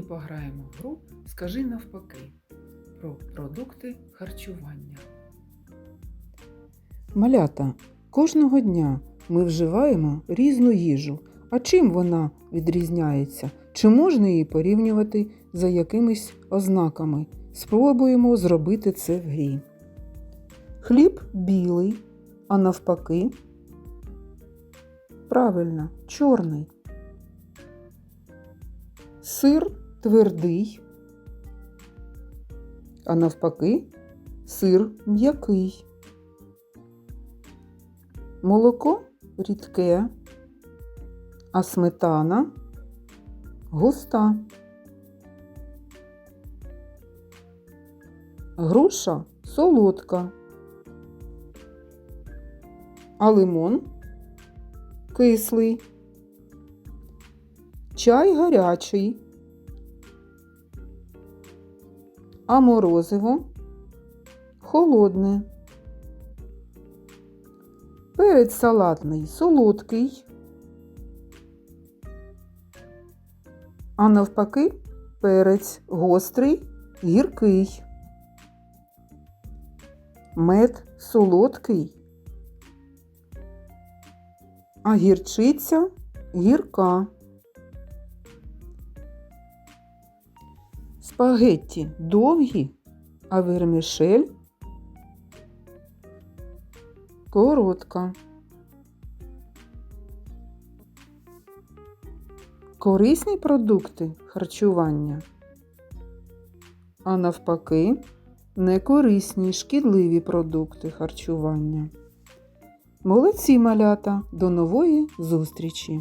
пограємо в гру Скажи навпаки про продукти харчування. Малята, кожного дня ми вживаємо різну їжу. А чим вона відрізняється? Чи можна її порівнювати за якимись ознаками? Спробуємо зробити це в грі. Хліб білий, а навпаки. Правильно, чорний. Сир твердий, а навпаки, сир м'який. Молоко рідке, а сметана густа. Груша солодка, а лимон кислий. Чай гарячий, а морозиво холодне. Перець салатний солодкий, а навпаки перець гострий, гіркий. Мед солодкий, а гірчиця гірка. Спагетті довгі, а вермішель коротка. Корисні продукти харчування, а навпаки, некорисні шкідливі продукти харчування. Молодці малята! До нової зустрічі!